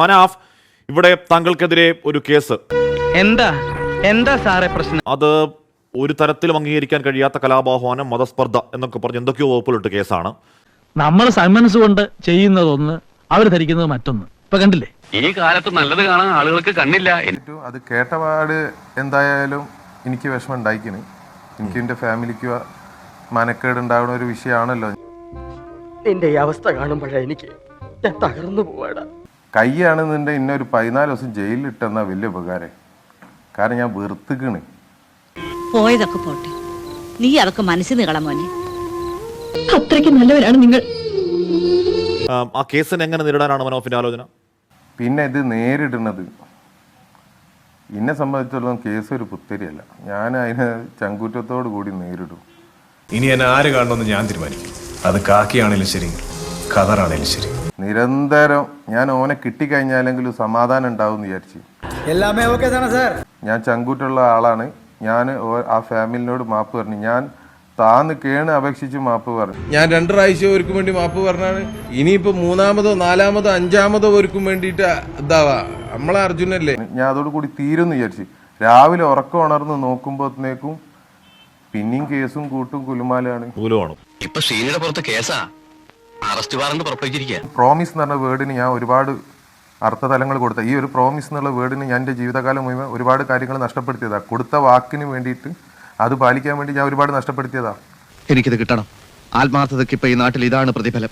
മനാഫ് ഇവിടെ താങ്കൾക്കെതിരെ ഒരു കേസ്. എന്താ? എന്താ സാറേ പ്രശ്നം? അത് ഒരു തരത്തിലും അംഗീകരിക്കാൻ കഴിയാത്ത കലാപാഹ്വാനം മതസ്പർദ്ധ എന്നൊക്കെ പറഞ്ഞ് എന്തൊക്കെയോ വകുപ്പിലിട്ട് കേസാണ്. നമ്മൾ സമ്മൻസ് കൊണ്ട് ചെയ്യുന്നതൊന്ന് അവർ ധരിക്കുന്നത് മറ്റൊന്ന്. ഇപ്പൊ കണ്ടില്ലേ? ഈ കാലത്ത് നല്ലത് കാണാൻ ആളുകൾക്ക് കണ്ണില്ല. അത് കേട്ടപാട് എന്തായാലും എനിക്ക് വിഷമം ഉണ്ടായിക്കണ്. എനിക്ക് എന്റെ ഫാമിലിക്ക് മനക്കേട് ഉണ്ടാവുന്ന ഒരു വിഷയമാണല്ലോ. നിന്റെ ഈ അവസ്ഥ കാണുമ്പോഴാ എനിക്ക് ഞാൻ തകർന്നു പോവാടാ. കൈയാണെന്നുണ്ടെ ഇന്നെ ഒരു പതിനാല് ദിവസം ജയിലിൽ ഇട്ടെന്നാ വലിയ ഉപകാരം. കാരണം ഞാൻ വെറുത്തുക്കണ്. പോയതൊക്കെ പോട്ടെ. നീ അതൊക്കെ മനസ്സിൽ നീള മോനെ. അത്രയ്ക്ക് നല്ലവരാണ് നിങ്ങൾ. ആ, കേസിനെ എങ്ങനെ നേരിടാനാണ് മനോഫിന്റെ ആലോചന? പിന്നെ ഇത് നേരിടുന്നത്. എന്നെ സംബന്ധിച്ചിടത്തോളം കേസ് ഒരു പുത്തരിയല്ല. ഞാൻ അതിനെ ചങ്കൂറ്റത്തോടു കൂടി നേരിടും. ഇനി എന്നെ ആര് കാണണമെന്ന് ഞാൻ തീരുമാനിക്കും. അത് കാക്കിയാണേലും ശരി ഖദറാണേലും ശരി. നിരന്തരം ഞാൻ ഓനെ കിട്ടിക്കഴിഞ്ഞാലെങ്കിലും സമാധാനം ഉണ്ടാവും വിചാരിച്ചു. എല്ലാമേ ഓക്കെ സാർ ഞാൻ ചങ്കൂറ്റുള്ള ആളാണ്. ഞാൻ ആ ഫാമിലിനോട് മാപ്പ് പറഞ്ഞു. ഞാൻ താന്ന് കേണ് അപേക്ഷിച്ച് മാപ്പ് പറഞ്ഞു. ഞാൻ രണ്ട് പ്രാവശ്യം ഒരുക്കും വേണ്ടി മാപ്പ് പറഞ്ഞാണ്. ഇനിയിപ്പോ മൂന്നാമതോ നാലാമതോ അഞ്ചാമതോ ഒരുക്കും വേണ്ടിയിട്ട് ഇതാവാ. നമ്മളെ അർജുനല്ലേ? ഞാൻ അതോട് കൂടി തീരുമെന്ന് വിചാരിച്ചു. രാവിലെ ഉറക്കം ഉണർന്ന് നോക്കുമ്പോഴത്തേക്കും പിന്നെയും കേസും കൂട്ടും കുലുമാലാണ്. ഇപ്പൊ ശ്രീനിയുടെ പുറത്ത് കേസാ. അറസ്റ്റ് വാറണ്ട് പുറപ്പെടുവിച്ചിരിക്കുക പ്രോമിസ് എന്ന് പറഞ്ഞ വേർഡിന് ഞാൻ ഒരുപാട് അർത്ഥതലങ്ങൾ കൊടുത്ത. ഈ ഒരു പ്രോമിസ് എന്നുള്ള വേർഡിന് ഞാൻ എന്റെ ജീവിതകാലം മുഴുവൻ ഒരുപാട് കാര്യങ്ങൾ നഷ്ടപ്പെടുത്തിയതാണ് കൊടുത്ത വാക്കിന് വേണ്ടിയിട്ട് അത് പാലിക്കാൻ വേണ്ടി ഞാൻ ഒരുപാട് നഷ്ടപ്പെടുത്തിയതാണ് എനിക്കിത് കിട്ടണം. ആത്മാർത്ഥതയ്ക്ക് ഇപ്പൊ ഈ നാട്ടിൽ ഇതാണ് പ്രതിഫലം.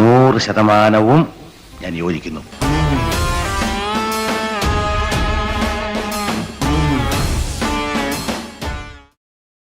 നൂറ് ശതമാനവും ഞാൻ യോജിക്കുന്നു.